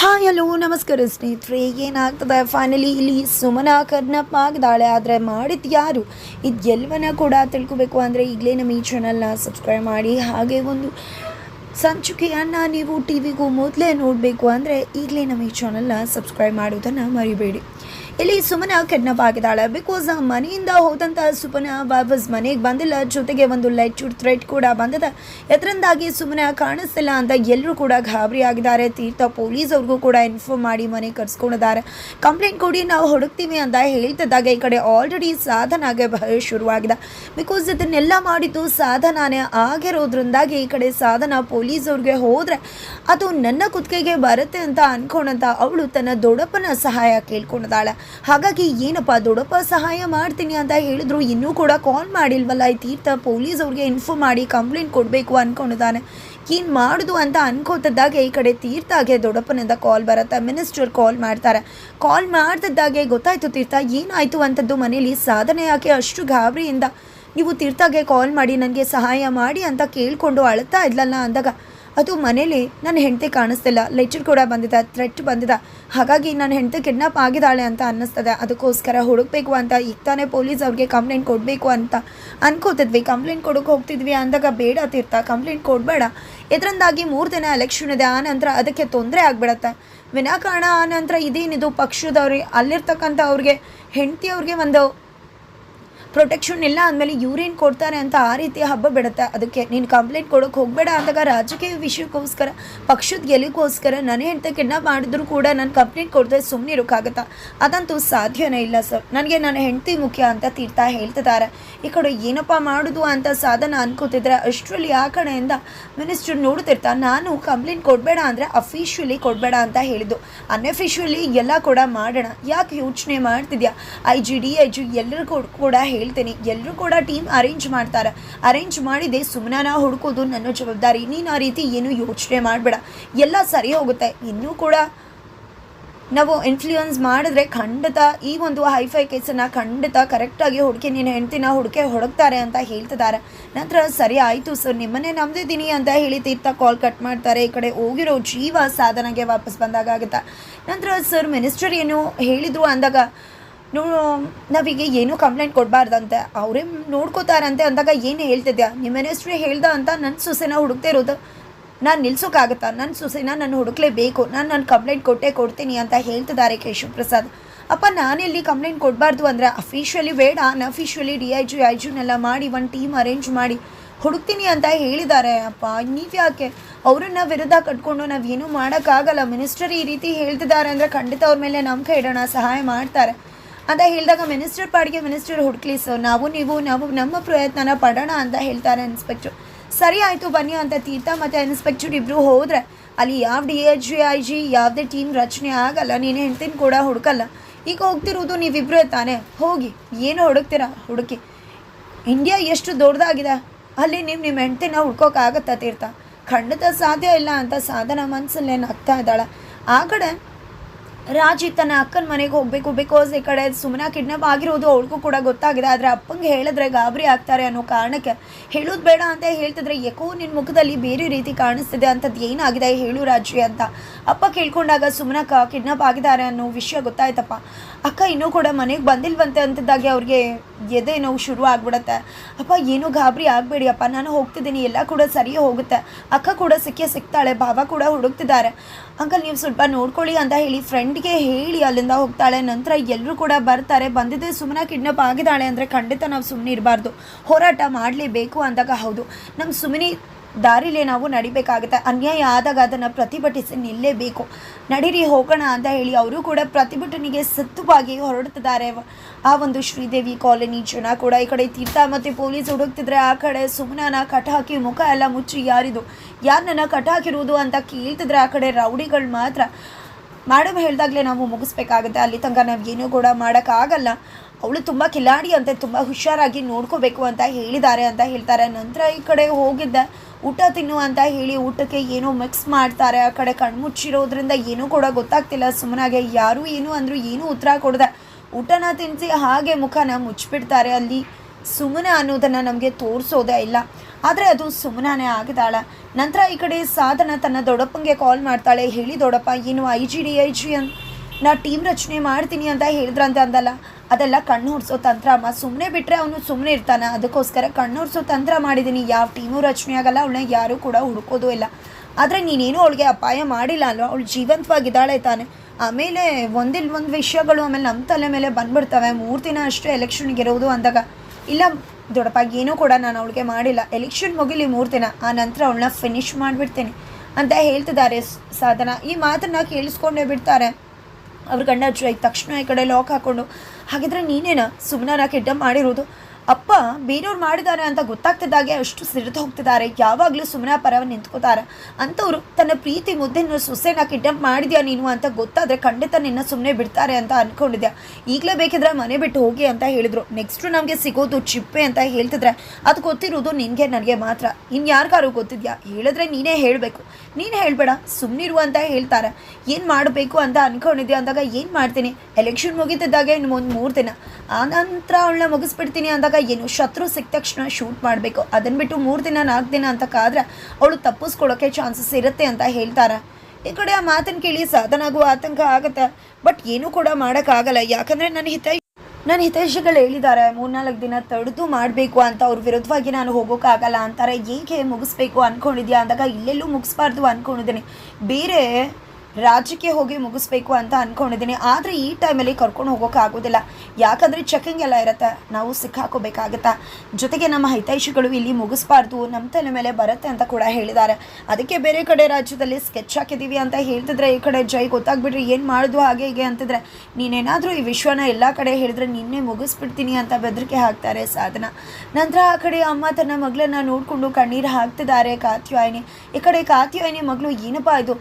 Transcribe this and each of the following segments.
Hi, hello, ನಮಸ್ಕಾರ ಸ್ನೇಹಿತರೆ. ಏನಾಗ್ತದೆ? ಫೈನಲಿ ಇಲ್ಲಿ ಸುಮನ ಕರ್ನಪ್ ಆಗಿದ್ದಾಳೆ. ಆದರೆ ಮಾಡಿದ್ದು ಯಾರು? ಇದು ಎಲ್ಲವನ್ನ ಕೂಡ ತಿಳ್ಕೊಬೇಕು ಅಂದರೆ ಈಗಲೇ ನಮ್ಮ ಈ ಚಾನಲ್ನ ಸಬ್ಸ್ಕ್ರೈಬ್ ಮಾಡಿ. ಹಾಗೆ ಒಂದು ಸಂಚಿಕೆಯನ್ನು ನೀವು ಟಿ ವಿಗೂ ಮೊದಲೇ ನೋಡಬೇಕು ಅಂದರೆ ಈಗಲೇ ನಮ್ಮ ಈ ಚಾನಲ್ನ ಸಬ್ಸ್ಕ್ರೈಬ್ ಮಾಡೋದನ್ನು ಮರಿಬೇಡಿ. ಇಲ್ಲಿ ಸುಮನ ಕಿಡ್ನಾಪ್ ಬಿಕಾಸ್ ಮನೆಯಿಂದ ಹೋದಂಥ ಸುಮನ ವಾಪಸ್ ಮನೆಗೆ ಬಂದಿಲ್ಲ. ಜೊತೆಗೆ ಒಂದು ಲೆಟರ್ ಥ್ರೆಟ್ ಕೂಡ ಬಂದಿದೆ. ಇದರಿಂದಾಗಿ ಸುಮನ ಕಾಣಿಸ್ತಿಲ್ಲ ಅಂತ ಎಲ್ಲರೂ ಕೂಡ ಗಾಬರಿ ಆಗಿದ್ದಾರೆ. ತೀರ್ಥ ಪೊಲೀಸ್ ಅವ್ರಿಗೂ ಕೂಡ ಇನ್ಫಾರ್ಮ್ ಮಾಡಿ ಮನೆ ಕರ್ಸ್ಕೊಂಡಿದ್ದಾರೆ ಕಂಪ್ಲೇಂಟ್ ಕೊಡಿ, ನಾವು ಹುಡುಕ್ತೀವಿ ಅಂತ ಹೇಳ್ತಿದ್ದಾಗ. ಈ ಕಡೆ ಆಲ್ರೆಡಿ ಸಾಧನಾಗೆ ಬಹಳ ಶುರುವಾಗಿದೆ. ಬಿಕಾಸ್ ಇದನ್ನೆಲ್ಲ ಮಾಡಿದ್ದು ಸಾಧನಾನೇ ಆಗಿರೋದ್ರಿಂದಾಗಿ ಈ ಕಡೆ ಸಾಧನ ಪೊಲೀಸ್ ಅವ್ರಿಗೆ ಹೋದರೆ ಅದು ನನ್ನ ಕುತ್ತಿಗೆಗೆ ಬರುತ್ತೆ ಅಂತ ಅನ್ಕೊಂಡಂತ ಅವಳು ತನ್ನ ದೊಡ್ಡಪ್ಪನ ಸಹಾಯ ಕೇಳ್ಕೊಂಡಿದ್ದಾಳೆ. ಹಾಗಾಗಿ ಏನಪ್ಪ ದೊಡ್ಡಪ್ಪ ಸಹಾಯ ಮಾಡ್ತೀನಿ ಅಂತ ಹೇಳಿದ್ರು, ಇನ್ನೂ ಕೂಡ ಕಾಲ್ ಮಾಡಿಲ್ವಲ್ಲ? ಈ ತೀರ್ಥ ಪೊಲೀಸ್ ಅವ್ರಿಗೆ ಇನ್ಫಾರ್ಮ್ ಮಾಡಿ ಕಂಪ್ಲೇಂಟ್ ಕೊಡಬೇಕು ಅಂದ್ಕೊಂಡಿದ್ದಾನೆ ಏನು ಮಾಡುದು ಅಂತ ಅನ್ಕೋತಿದ್ದಾಗ ಈ ಕಡೆ ತೀರ್ಥಾಗೆ ದೊಡ್ಡಪ್ಪನಿಂದ ಕಾಲ್ ಬರುತ್ತೆ. ಮಿನಿಸ್ಟರ್ ಕಾಲ್ ಮಾಡ್ತಾರೆ. ಕಾಲ್ ಮಾಡ್ತಿದ್ದಾಗೆ ಗೊತ್ತಾಯ್ತು ತೀರ್ಥ, ಏನಾಯ್ತು ಅಂತದ್ದು ಮನೇಲಿ? ಸಾಧನೆ ಯಾಕೆ ಅಷ್ಟು ಗಾಬರಿಯಿಂದ? ನೀವು ತೀರ್ಥಾಗೆ ಕಾಲ್ ಮಾಡಿ ನನಗೆ ಸಹಾಯ ಮಾಡಿ ಅಂತ ಕೇಳಿಕೊಂಡು ಅಳ್ತಾ ಇದ್ಲಲ್ಲ ಅಂದಾಗ ಅದು ಮನೇಲಿ ನನ್ನ ಹೆಂಡತಿ ಕಾಣಿಸ್ತಿಲ್ಲ. ಲೆಟರ್ ಕೂಡ ಬಂದಿದೆ ಥ್ರೆಟ್ ಬಂದಿದೆ. ಹಾಗಾಗಿ ನನ್ನ ಹೆಂಡತಿ ಕಿಡ್ನಾಪ್ ಆಗಿದ್ದಾಳೆ ಅಂತ ಅನ್ನಿಸ್ತದೆ. ಅದಕ್ಕೋಸ್ಕರ ಹುಡುಕ್ಬೇಕು ಅಂತ, ಈಗ ತಾನೇ ಪೊಲೀಸ್ ಅವ್ರಿಗೆ ಕಂಪ್ಲೇಂಟ್ ಕೊಡಬೇಕು ಅಂತ ಅನ್ಕೋತಿದ್ವಿ. ಕಂಪ್ಲೇಂಟ್ ಕೊಡೋಕೆ ಹೋಗ್ತಿದ್ವಿ ಅಂದಾಗ ಬೇಡ ತೀರ್ಥ ಕಂಪ್ಲೇಂಟ್ ಕೊಡಬೇಡ. ಇದರಿಂದಾಗಿ ಮೂರು ದಿನ ಎಲೆಕ್ಷನ್ ಇದೆ. ಆ ಅದಕ್ಕೆ ತೊಂದರೆ ಆಗಿಬಿಡತ್ತೆ. ವಿನಾಕಾರಣ ಆ ನಂತರ ಇದೇನಿದು ಪಕ್ಷದವ್ರಿಗೆ, ಅಲ್ಲಿರ್ತಕ್ಕಂಥ ಅವ್ರಿಗೆ ಹೆಂಡತಿಯವ್ರಿಗೆ ಒಂದು ಪ್ರೊಟೆಕ್ಷನ್ ಇಲ್ಲ ಅಂದಮೇಲೆ ಯೂರಿನ್ ಕೊಡ್ತಾರೆ ಅಂತ ಆ ರೀತಿಯ ಹಬ್ಬ ಬಿಡುತ್ತೆ. ಅದಕ್ಕೆ ನೀನು ಕಂಪ್ಲೇಂಟ್ ಕೊಡೋಕೆ ಹೋಗಬೇಡ ಅಂದಾಗ ರಾಜಕೀಯ ವಿಷಯಕ್ಕೋಸ್ಕರ, ಪಕ್ಷದ ಗೆಲುವಿಗೋಸ್ಕರ ನನ್ನ ಹೆಂಡತಿ ಕಿಡ್ನಾಪ್ ಮಾಡಿದ್ರು ಕೂಡ ನಾನು ಕಂಪ್ಲೇಂಟ್ ಕೊಡದೆ ಸುಮ್ಮನೆ ಇರೋಕ್ಕಾಗತ್ತಾ ಅದಂತೂ ಸಾಧ್ಯನೇ ಇಲ್ಲ ಸರ್ ನನಗೆ ನನ್ನ ಹೆಂಡತಿ ಮುಖ್ಯ ಅಂತ ತೀರ್ಥ ಹೇಳ್ತಿದ್ದಾರೆ. ಈ ಕಡೆ ಏನಪ್ಪ ಮಾಡೋದು ಅಂತ ಸಾಧನ ಅನ್ಕೋತಿದ್ರೆ ಅಷ್ಟರಲ್ಲಿ ಆ ಕಡೆಯಿಂದ ಮಿನಿಸ್ಟರ್ ನೋಡ್ತಿರ್ತಾ ನಾನು ಕಂಪ್ಲೇಂಟ್ ಕೊಡಬೇಡ ಅಂದರೆ ಅಫಿಷಿಯಲಿ ಕೊಡಬೇಡ ಅಂತ ಹೇಳಿದ್ದು. ಅನ್ಅಫಿಷಿಯಲಿ ಎಲ್ಲ ಕೂಡ ಮಾಡೋಣ. ಯಾಕೆ ಯೋಚನೆ ಮಾಡ್ತಿದ್ಯಾ? I G D I G ಎಲ್ಲರಿಗೂ ಕೂಡ ಹೇಳ್ತೀನಿ. ಎಲ್ಲರೂ ಕೂಡ ಟೀಮ್ ಅರೇಂಜ್ ಮಾಡ್ತಾರೆ. ಅರೇಂಜ್ ಮಾಡಿದೆ ಸುಮ್ಮನೆ ಹುಡುಕೋದು ನನ್ನ ಜವಾಬ್ದಾರಿ. ನೀನು ಆ ರೀತಿ ಏನು ಯೋಚನೆ ಮಾಡಬೇಡ. ಎಲ್ಲ ಸರಿ ಹೋಗುತ್ತೆ. ಇನ್ನೂ ಕೂಡ ನಾವು ಇನ್ಫ್ಲೂಯೆನ್ಸ್ ಮಾಡಿದ್ರೆ ಖಂಡಿತ ಈ ಒಂದು ಹೈಫೈ ಕೇಸನ್ನು ಖಂಡಿತ ಕರೆಕ್ಟಾಗಿ ಹುಡುಕಿ ನೀನು ಹೆಂಡ್ತಿನ ಹುಡುಕೆ ಹುಡುಕ್ತಾರೆ ಅಂತ ಹೇಳ್ತಿದ್ದಾರೆ ನಂತರ ಸರಿ ಆಯಿತು ಸರ್ ನಿಮ್ಮನ್ನೇ ನಂಬಿದ್ದೀನಿ ಅಂತ ಹೇಳಿ ತೀರ್ಥ ಕಾಲ್ ಕಟ್ ಮಾಡ್ತಾರೆ. ಈ ಕಡೆ ಹೋಗಿರೋ ಜೀವ ಸಾಧನೆಗೆ ವಾಪಸ್ ಬಂದಾಗ ಆಗುತ್ತೆ? ನಂತರ ಸರ್ ಮಿನಿಸ್ಟರ್ ಏನು ಹೇಳಿದರು ಅಂದಾಗ ನಾವೀಗ ಏನೂ ಕಂಪ್ಲೇಂಟ್ ಕೊಡಬಾರ್ದಂತೆ. ಅವರೇ ನೋಡ್ಕೋತಾರಂತೆ ಅಂದಾಗ ಏನು ಹೇಳ್ತಿದ್ಯಾ? ನಿಮ್ಮ ಮಿನಿಸ್ಟ್ರಿ ಹೇಳ್ದ ಅಂತ ನನ್ನ ಸೊಸೆನ ಹುಡುಕ್ತಾ ಇರೋದು. ನಾನು ನಿಲ್ಸೋಕ್ಕಾಗತ್ತಾ ನನ್ನ ಸೊಸೆನ ನಾನು ಹುಡುಕ್ಲೇಬೇಕು. ನಾನು ನನ್ನ ಕಂಪ್ಲೇಂಟ್ ಕೊಟ್ಟೇ ಕೊಡ್ತೀನಿ ಅಂತ ಹೇಳ್ತಿದ್ದಾರೆ ಕೇಶವ್ ಪ್ರಸಾದ್ ಅಪ್ಪ ನಾನೆಲ್ಲಿ ಕಂಪ್ಲೇಂಟ್ ಕೊಡಬಾರ್ದು ಅಂದರೆ ಅಫಿಷಿಯಲಿ ಬೇಡ. Unofficially D I G I ಜಿನೆಲ್ಲ ಮಾಡಿ ಒಂದು ಟೀಮ್ ಅರೇಂಜ್ ಮಾಡಿ ಹುಡುಕ್ತೀನಿ ಅಂತ ಹೇಳಿದ್ದಾರೆ. ಅಪ್ಪ ನೀವು ಯಾಕೆ ಅವರನ್ನ ವಿರುದ್ಧ ಕಟ್ಕೊಂಡು ನಾವೇನೂ ಮಾಡೋಕ್ಕಾಗಲ್ಲ. ಮಿನಿಸ್ಟರ್ ಈ ರೀತಿ ಹೇಳ್ತಿದ್ದಾರೆ ಅಂದರೆ ಖಂಡಿತ ಅವ್ರ ಮೇಲೆ ನಂಬಿಕೆ ಇಡೋಣ, ಸಹಾಯ ಮಾಡ್ತಾರೆ. ಅಂತ ಹೇಳಿದಾಗ ಮಿನಿಸ್ಟರ್ ಪಾಡಿಗೆ ಮಿನಿಸ್ಟರ್ ಹುಡುಕ್ಲಿ ಸರ್ ನಾವು, ನೀವು, ನಾವು ನಮ್ಮ ಪ್ರಯತ್ನನ ಪಡೋಣ ಅಂತ ಹೇಳ್ತಾರೆ ಇನ್ಸ್ಪೆಕ್ಟ್ರು ಸರಿ ಆಯಿತು, ಬನ್ನಿ ಅಂತ ತೀರ್ಥ ಮತ್ತು ಇನ್ಸ್ಪೆಕ್ಟರ್ ಇಬ್ಬರು ಹೋದರೆ, ಅಲ್ಲಿ ಯಾವ D H G I G ಯಾವುದೇ ಟೀಮ್ ರಚನೆ ಆಗಲ್ಲ, ನೀನು ಹೆಂಡ್ತಿನ ಕೂಡ ಹುಡುಕಲ್ಲ. ಈಗ ಹೋಗ್ತಿರೋದು ನೀವಿಬ್ಬರೇ ತಾನೇ. ಹೋಗಿ, ಏನು ಹುಡುಕ್ತೀರಾ? ಹುಡುಕಿ. ಇಂಡಿಯಾ ಎಷ್ಟು ದೊಡ್ಡದಾಗಿದೆ? ಅಲ್ಲಿ ನೀವು ನಿಮ್ಮ ಹೆಂಡ್ತಿನ ಹುಡ್ಕೋಕ್ಕಾಗತ್ತಾ ತೀರ್ಥ? ಖಂಡಿತ ಸಾಧ್ಯ ಇಲ್ಲ ಅಂತ ಸಾಧನ ಮನಸ್ಸಲ್ಲೇನು ಆಗ್ತಾ ಇದ್ದಾಳೆ. ಆ ಕಡೆ ರಾಜಿ ತನ್ನ ಅಕ್ಕನ ಮನೆಗೆ ಹೋಗ್ಬೇಕು ಬಿಕಾಸ್ ಈ ಕಡೆ ಸುಮ್ಮನ ಕಿಡ್ನಾಪ್ ಆಗಿರೋದು ಅವಳಿಗೂ ಕೂಡ ಗೊತ್ತಾಗಿದೆ. ಆದರೆ ಅಪ್ಪಂಗೆ ಹೇಳಿದ್ರೆ ಗಾಬರಿ ಆಗ್ತಾರೆ ಅನ್ನೋ ಕಾರಣಕ್ಕೆ ಹೇಳೋದು ಬೇಡ ಅಂತ ಹೇಳ್ತಿದ್ರೆ, ಯಕೋ ನಿನ್ನ ಮುಖದಲ್ಲಿ ಬೇರೆ ರೀತಿ ಕಾಣಿಸ್ತಿದೆ ಅಂಥದ್ದು ಏನಾಗಿದೆ? ಹೇಳು ರಾಜಿ ಅಂತ. ಅಪ್ಪ ಕೇಳ್ಕೊಂಡಾಗ ಸುಮ್ಮನಕ್ಕ ಕಿಡ್ನಾಪ್ ಆಗಿದ್ದಾರೆ ಅನ್ನೋ ವಿಷಯ ಗೊತ್ತಾಯ್ತಪ್ಪ. ಅಕ್ಕ ಇನ್ನೂ ಕೂಡ ಮನೆಗೆ ಬಂದಿಲ್ವಂತೆ ಅಂತಿದ್ದಾಗೆ ಅವ್ರಿಗೆ ಎದೆ ನೋವು ಶುರು ಆಗ್ಬಿಡತ್ತೆ. ಅಪ್ಪ, ಏನೂ ಗಾಬರಿ ಆಗಬೇಡಿ ಅಪ್ಪ ನಾನು ಹೋಗ್ತಿದ್ದೀನಿ. ಎಲ್ಲ ಕೂಡ ಸರಿ ಹೋಗುತ್ತೆ. ಅಕ್ಕ ಕೂಡ ಸಿಕ್ಕೇ ಸಿಗ್ತಾಳೆ ಭಾವ ಕೂಡ ಹುಡುಕ್ತಿದ್ದಾರೆ. ಅಂಕಲ್ ನೀವು ಸ್ವಲ್ಪ ನೋಡ್ಕೊಳ್ಳಿ ಅಂತ ಹೇಳಿ ಫ್ರೆಂಡ್ಗೆ ಹೇಳಿ ಅಲ್ಲಿಂದ ಹೋಗ್ತಾಳೆ. ನಂತರ ಎಲ್ಲರೂ ಕೂಡ ಬರ್ತಾರೆ. ಬಂದಿದ್ದೆ ಸುಮ್ಮನೆ ಕಿಡ್ನಾಪ್ ಆಗಿದ್ದಾಳೆ ಅಂದರೆ ಖಂಡಿತ ನಾವು ಸುಮ್ಮನೆ ಇರಬಾರ್ದು. ಹೋರಾಟ ಮಾಡಲೇಬೇಕು ಅಂದಾಗ ಹೌದು. ನಮ್ಮ ಸುಮ್ಮನೆ ದಾರಿಲೇ ನಾವು ನಡಿಬೇಕಾಗುತ್ತೆ. ಅನ್ಯಾಯ ಆದಾಗ ಅದನ್ನು ಪ್ರತಿಭಟಿಸಿ ನಿಲ್ಲೇಬೇಕು. ನಡೀರಿ, ಹೋಗೋಣ ಅಂತ ಹೇಳಿ ಅವರು ಕೂಡ ಪ್ರತಿಭಟನೆಗೆ ಸತ್ತುವಾಗಿ ಹೊರಡ್ತಿದ್ದಾರೆ. ಆ ಒಂದು ಶ್ರೀದೇವಿ ಕಾಲೋನಿ ಜನ ಕೂಡ ಈ ಕಡೆ ತೀರ್ಥ ಮತ್ತು ಪೊಲೀಸ್ ಹುಡುಕ್ತಿದ್ರೆ ಆ ಕಡೆ ಸುಮ್ಮನ ಕಟ್ ಹಾಕಿ ಮುಖ ಎಲ್ಲ ಮುಚ್ಚಿ ಯಾರಿದು? ಯಾರನ್ನ ಕಟ್ ಹಾಕಿರುವುದು ಅಂತ ಕೇಳ್ತಿದ್ರೆ ಆ ಕಡೆ ರೌಡಿಗಳು ಮಾತ್ರ. ಮಾಡಮ್ ಹೇಳಿದಾಗಲೇ ನಾವು ಮುಗಿಸ್ಬೇಕಾಗುತ್ತೆ. ಅಲ್ಲಿ ತನಕ ನಾವು ಏನೂ ಕೂಡ ಮಾಡೋಕ್ಕಾಗಲ್ಲ. ಅವಳು ತುಂಬ ಕಿಲಾಡಿ ಅಂತೆ, ತುಂಬ ಹುಷಾರಾಗಿ ನೋಡ್ಕೋಬೇಕು ಅಂತ ಹೇಳಿದ್ದಾರೆ ಅಂತ ಹೇಳ್ತಾರೆ. ನಂತರ ಈ ಕಡೆ ಹೋಗಿದ್ದೆ ಊಟ ತಿನ್ನು ಅಂತ ಹೇಳಿ ಊಟಕ್ಕೆ ಏನೋ ಮಿಕ್ಸ್ ಮಾಡ್ತಾರೆ. ಆ ಕಡೆ ಕಣ್ಮುಚ್ಚಿರೋದ್ರಿಂದ ಏನೂ ಕೂಡ ಗೊತ್ತಾಗ್ತಿಲ್ಲ. ಸುಮ್ಮನಾಗೆ ಯಾರು ಏನು ಅಂದರೂ ಏನೂ ಉತ್ತರ ಕೊಡದೆ ಊಟನ ತಿನ್ನಿಸಿ ಹಾಗೆ ಮುಖನ ಮುಚ್ಚಿಬಿಡ್ತಾರೆ. ಅಲ್ಲಿ ಸುಮ್ಮನೆ ಅನ್ನೋದನ್ನು ನಮಗೆ ತೋರಿಸೋದೇ ಇಲ್ಲ. ಆದರೆ ಅದು ಸುಮ್ಮನೆ ಆಗಿದ್ದಾಳೆ. ನಂತರ ಈ ಕಡೆ ಸಾಧನ ತನ್ನ ದೊಡ್ಡಪ್ಪಂಗೆ ಕಾಲ್ ಮಾಡ್ತಾಳೆ. ಹೇಳಿ ದೊಡ್ಡಪ್ಪ, ಏನು I G D I G ಅಂತ ನಾ ಟೀಮ್ ರಚನೆ ಮಾಡ್ತೀನಿ ಅಂತ ಹೇಳಿದ್ರಂತೆ ಅಂದಲ್ಲ. ಅದೆಲ್ಲ ಕಣ್ಣು ಹುಡ್ಸೋ ತಂತ್ರ ಅಮ್ಮ. ಸುಮ್ಮನೆ ಬಿಟ್ಟರೆ ಅವನು ಸುಮ್ಮನೆ ಇರ್ತಾನ. ಅದಕ್ಕೋಸ್ಕರ ಕಣ್ಣು ಹುಡ್ಸೋ ತಂತ್ರ ಮಾಡಿದ್ದೀನಿ. ಯಾವ ಟೀಮು ರಚನೆ ಆಗಲ್ಲ, ಅವಳನ್ನ ಯಾರೂ ಕೂಡ ಹುಡುಕೋದು ಇಲ್ಲ. ಆದರೆ ನೀನೇನು ಅವಳಿಗೆ ಅಪಾಯ ಮಾಡಿಲ್ಲ ಅಲ್ವಾ? ಅವಳು ಜೀವಂತವಾಗಿದ್ದಾಳೆ ತಾನೆ. ಆಮೇಲೆ ಒಂದಿಲ್ ಒಂದು ವಿಷಯಗಳು ಆಮೇಲೆ ನಮ್ಮ ತಲೆ ಮೇಲೆ ಬಂದ್ಬಿಡ್ತವೆ. ಮೂರು ದಿನ ಅಷ್ಟೇ ಎಲೆಕ್ಷನ್ಗೆ ಇರೋದು ಅಂದಾಗ. ಇಲ್ಲ ದೊಡ್ಡಪ್ಪ ಏನೂ ಕೂಡ ನಾನು ಅವಳಿಗೆ ಮಾಡಿಲ್ಲ. ಎಲೆಕ್ಷನ್ ಮುಗಿಲಿ ಮೂರು ದಿನ. ಆ ನಂತರ ಅವಳನ್ನ ಫಿನಿಶ್ ಮಾಡಿಬಿಡ್ತೇನೆ. ಅಂತ ಹೇಳ್ತಿದ್ದಾರೆ ಸಾಧನ. ಈ ಮಾತನ್ನ ಕೇಳಿಸ್ಕೊಂಡೇ ಬಿಡ್ತಾರೆ. ಅವ್ರ ಗಂಡ ಜೈ ತಕ್ಷಣ ಈ ಕಡೆ ಲಾಕ್ ಹಾಕೊಂಡು. ಹಾಗಿದ್ರೆ ನೀನೇನ ಸುಮ್ಮನಾರ ಕೆಡ್ಡ ಮಾಡಿರೋದು? ಅಪ್ಪ ಬೇರೆಯವ್ರು ಮಾಡಿದ್ದಾರೆ ಅಂತ ಗೊತ್ತಾಗ್ತಿದ್ದಾಗೆ ಅಷ್ಟು ಸಿಡಿದು ಹೋಗ್ತಿದ್ದಾರೆ. ಯಾವಾಗಲೂ ಸುಮ್ಮನೆ ಪರವ ನಿಂತ್ಕೋತಾರೆ. ಅಂಥವ್ರು ತನ್ನ ಪ್ರೀತಿ ಮುದ್ದೆನ ಸೊಸೆನ ಕಿಡ್ನಾಪ್ ಮಾಡಿದ್ಯಾ ನೀನು ಅಂತ ಗೊತ್ತಾದರೆ ಖಂಡಿತ ನಿನ್ನ ಸುಮ್ಮನೆ ಬಿಡ್ತಾರೆ ಅಂತ ಅಂದ್ಕೊಂಡಿದ್ಯಾ ಈಗಲೇ ಬೇಕಿದ್ರೆ ಮನೆ ಬಿಟ್ಟು ಹೋಗಿ ಅಂತ ಹೇಳಿದರು. ನೆಕ್ಸ್ಟು ನಮಗೆ ಸಿಗೋದು ಚಿಪ್ಪೆ ಅಂತ ಹೇಳ್ತಿದ್ರೆ ಅದು ಗೊತ್ತಿರೋದು ನಿನಗೆ, ನನಗೆ ಮಾತ್ರ. ಇನ್ನು ಯಾರಿಗಾರು ಗೊತ್ತಿದ್ಯಾ? ಹೇಳಿದ್ರೆ ನೀನೇ ಹೇಳಬೇಕು. ನೀನು ಹೇಳಬೇಡ ಸುಮ್ಮನಿರು ಅಂತ ಹೇಳ್ತಾರೆ. ಏನು ಮಾಡಬೇಕು ಅಂತ ಅಂದ್ಕೊಂಡಿದ್ಯಾ ಅಂದಾಗ ಏನು ಮಾಡ್ತೀನಿ? ಎಲೆಕ್ಷನ್ ಮುಗಿತಿದ್ದಾಗ ಇನ್ನು ಒಂದು ಮೂರು ದಿನ. ಆ ನಂತರ ಅವಳನ್ನ ಮುಗಿಸ್ಬಿಡ್ತೀನಿ ಅಂದಾಗ ಏನು ಶತ್ರು ಸಿಕ್ಕ ತಕ್ಷಣ ಶೂಟ್ ಮಾಡಬೇಕು. ಅದನ್ನು ಬಿಟ್ಟು ಮೂರು ದಿನ, ನಾಲ್ಕು ದಿನ ಅಂತ ಕಾದ್ರೆ ಅವಳು ತಪ್ಪಿಸ್ಕೊಳ್ಳೋಕ್ಕೆ ಚಾನ್ಸಸ್ ಇರುತ್ತೆ ಅಂತ ಹೇಳ್ತಾರೆ. ಈ ಕಡೆ ಆ ಮಾತನ್ನು ಕೇಳಿ ಸಾಧನಾಗುವ ಆತಂಕ ಆಗುತ್ತೆ. ಬಟ್ ಏನೂ ಕೂಡ ಮಾಡೋಕ್ಕಾಗಲ್ಲ. ಯಾಕಂದರೆ ನನ್ನ ಹಿತ ನನ್ನ ಹಿತೈಷಿಗಳು ಹೇಳಿದ್ದಾರೆ, ಮೂರ್ನಾಲ್ಕು ದಿನ ತಡೆದು ಮಾಡಬೇಕು ಅಂತ ಅವ್ರ ವಿರುದ್ಧವಾಗಿ ನಾನು ಹೋಗೋಕ್ಕಾಗಲ್ಲ ಅಂತಾರೆ. ಏಕೆ ಮುಗಿಸ್ಬೇಕು ಅಂದ್ಕೊಂಡಿದ್ಯಾ ಅಂದಾಗ, ಇಲ್ಲೆಲ್ಲೂ ಮುಗಿಸ್ಬಾರ್ದು ಅಂದ್ಕೊಂಡಿದ್ದೀನಿ ಬೇರೆ ರಾಜ್ಯಕ್ಕೆ ಹೋಗಿ ಮುಗಿಸ್ಬೇಕು ಅಂತ ಅಂದ್ಕೊಂಡಿದ್ದೀನಿ ಆದರೆ ಈ ಟೈಮಲ್ಲಿ ಕರ್ಕೊಂಡು ಹೋಗೋಕ್ಕಾಗೋದಿಲ್ಲ ಯಾಕಂದರೆ ಚೆಕಿಂಗ್ ಎಲ್ಲ ಇರುತ್ತೆ. ನಾವು ಸಿಕ್ಕಾಕೋಬೇಕಾಗತ್ತಾ? ಜೊತೆಗೆ ನಮ್ಮ ಹಿತೈಷಿಗಳು ಇಲ್ಲಿ ಮುಗಿಸ್ಬಾರ್ದು, ನಮ್ಮ ತಲೆ ಮೇಲೆ ಬರುತ್ತೆ ಅಂತ ಕೂಡ ಹೇಳಿದ್ದಾರೆ. ಅದಕ್ಕೆ ಬೇರೆ ಕಡೆ ರಾಜ್ಯದಲ್ಲಿ ಸ್ಕೆಚ್ ಹಾಕಿದ್ದೀವಿ ಅಂತ ಹೇಳ್ತಿದ್ರೆ ಈ ಕಡೆ ಜೈ ಗೊತ್ತಾಗ್ಬಿಟ್ರಿ ಏನು ಮಾಡಿದ್ವು ಹಾಗೆ ಹೀಗೆ ಅಂತಿದ್ರೆ, ನೀನೇನಾದರೂ ಈ ವಿಶ್ವನ ಎಲ್ಲ ಕಡೆ ಹೇಳಿದ್ರೆ ನಿನ್ನೆ ಮುಗಿಸ್ಬಿಡ್ತೀನಿ ಅಂತ ಬೆದರಿಕೆ ಹಾಕ್ತಾರೆ ಸಾಧನ. ನಂತರ ಆ ಕಡೆ ಅಮ್ಮ ತನ್ನ ಮಗಳನ್ನ ನೋಡಿಕೊಂಡು ಕಣ್ಣೀರು ಹಾಕ್ತಿದ್ದಾರೆ ಕಾತ್ಯಾಯಿನಿ. ಈ ಕಡೆ ಕಾತ್ಯಾಯಿನಿ ಮಗಳು, ಏನಪ್ಪ ಇದು?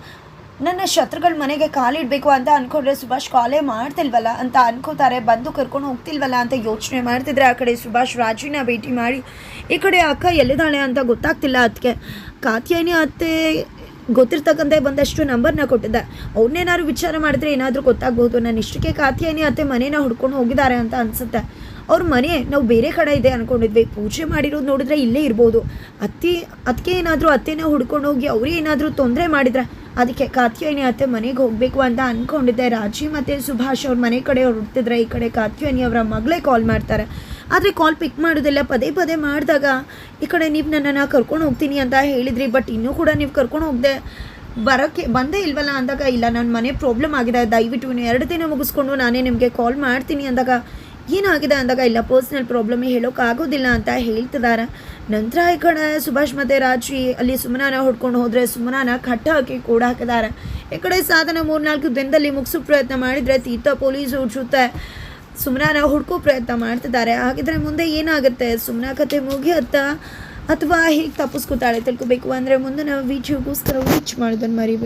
ನನ್ನ ಶತ್ರುಗಳ ಮನೆಗೆ ಕಾಲಿಡಬೇಕು ಅಂತ ಅನ್ಕೊಂಡ್ರೆ ಸುಭಾಷ್ ಕಾಲೇ ಮಾಡ್ತಿಲ್ವಲ್ಲ ಅಂತ ಅನ್ಕೋತಾರೆ. ಬಂದು ಕರ್ಕೊಂಡು ಹೋಗ್ತಿಲ್ವಲ್ಲ ಅಂತ ಯೋಚನೆ ಮಾಡ್ತಿದ್ರೆ ಆ ಕಡೆ ಸುಭಾಷ್ ರಾಜಿನ ಭೇಟಿ ಮಾಡಿ, ಈ ಕಡೆ ಅಕ್ಕ ಎಲ್ಲಿದ್ದಾಳೆ ಅಂತ ಗೊತ್ತಾಗ್ತಿಲ್ಲ ಅದಕ್ಕೆ ಕಾತ್ಯಾಯಿನಿ ಅತ್ತೆ ಗೊತ್ತಿರ್ತಕ್ಕಂಥ ಬಂದಷ್ಟು ನಂಬರ್ನ ಕೊಟ್ಟಿದ್ದೆ. ಅವ್ರನ್ನೇನಾದ್ರು ವಿಚಾರ ಮಾಡಿದ್ರೆ ಏನಾದರೂ ಗೊತ್ತಾಗ್ಬೋದು. ನಾನು ಇಷ್ಟಕ್ಕೆ ಕಾತ್ಯಾಯಿನಿ ಅತ್ತೆ ಮನೇನ ಹುಡ್ಕೊಂಡು ಹೋಗಿದ್ದಾರೆ ಅಂತ ಅನಿಸುತ್ತೆ. ಅವ್ರ ಮನೆ ನಾವು ಬೇರೆ ಕಡೆ ಇದೆ ಅಂದ್ಕೊಂಡಿದ್ವಿ ಪೂಜೆ ಮಾಡಿರೋದು ನೋಡಿದ್ರೆ ಇಲ್ಲೇ ಇರ್ಬೋದು. ಅತ್ತಿ ಅದಕ್ಕೆ ಏನಾದರೂ ಅತ್ತೆನ ಹುಡ್ಕೊಂಡು ಹೋಗಿ ಅವರೇ ಏನಾದರೂ ತೊಂದರೆ ಮಾಡಿದ್ರೆ ಅದಕ್ಕೆ ಕಾತ್ಯಾಯಿನಿ ಅತ್ತೆ ಮನೆಗೆ ಹೋಗಬೇಕು ಅಂತ ಅಂದ್ಕೊಂಡಿದ್ದೆ ರಾಜಿ ಮತ್ತು ಸುಭಾಷ್ ಅವ್ರ ಮನೆ ಕಡೆ ಹೊರಡ್ತಿದ್ರೆ ಈ ಕಡೆ ಕಾತ್ಯಾಯಿನಿ ಅವರ ಮಗಳೇ ಕಾಲ್ ಮಾಡ್ತಾರೆ. ಆದರೆ ಕಾಲ್ ಪಿಕ್ ಮಾಡೋದಿಲ್ಲ. ಪದೇ ಪದೇ ಮಾಡಿದಾಗ, ಈ ಕಡೆ ನೀವು ನನ್ನನ್ನು ಕರ್ಕೊಂಡು ಹೋಗ್ತೀನಿ ಅಂತ ಹೇಳಿದ್ರಿ ಬಟ್ ಇನ್ನೂ ಕೂಡ ನೀವು ಕರ್ಕೊಂಡು ಹೋಗದೆ, ಬರೋಕ್ಕೆ ಬಂದೇ ಇಲ್ವಲ್ಲ ಅಂದಾಗ, ಇಲ್ಲ ನನ್ನ ಮನೆ ಪ್ರಾಬ್ಲಮ್ ಆಗಿದೆ. ದಯವಿಟ್ಟು ಇನ್ನು ಎರಡು ದಿನ ಮುಗಿಸ್ಕೊಂಡು ನಾನೇ ನಿಮಗೆ ಕಾಲ್ ಮಾಡ್ತೀನಿ ಅಂದಾಗ ಏನಾಗಿದೆ ಅಂದಾಗ ಇಲ್ಲ ಪರ್ಸ್ನಲ್ ಪ್ರಾಬ್ಲಮ್ ಹೇಳೋಕ್ಕಾಗೋದಿಲ್ಲ ಅಂತ ಹೇಳ್ತಿದ್ದಾರೆ ನಂತರ ಈ ಕಡೆ ಸುಭಾಷ್ ಮತ್ತು ರಾಜಿ ಅಲ್ಲಿ ಸುಮನಾನ ಹೊಡ್ಕೊಂಡು ಹೋದರೆ ಸುಮನಾನ ಕಟ್ಟ ಹಾಕಿ ಕೂಡ ಹಾಕಿದ್ದಾರೆ. ಈ ಕಡೆ ಸಾಧನ ಮೂರ್ನಾಲ್ಕು ದಿನದಲ್ಲಿ ಮುಗಿಸೋ ಪ್ರಯತ್ನ ಮಾಡಿದರೆ ತೀರ್ಥ ಪೊಲೀಸು ಜೊತೆ ಸುಮನಾನ ಹುಡ್ಕೋ ಪ್ರಯತ್ನ ಮಾಡ್ತಿದ್ದಾರೆ. ಹಾಗಿದ್ರೆ ಮುಂದೆ ಏನಾಗುತ್ತೆ? ಸುಮನಾ ಕತೆ ಮುಗಿಯತ್ತಾ? ಅಥವಾ ಹೇಗೆ ತಪ್ಪಿಸ್ಕೊತಾಳೆ ತಿಳ್ಕೊಬೇಕು. ಅಂದರೆ ಮುಂದೆ ನಾವು ವೀಡಿಯೋಗೋಸ್ಕರ ವೀಚ್ ಮಾಡೋದನ್ನು ಮರಿಬೇಡಿ.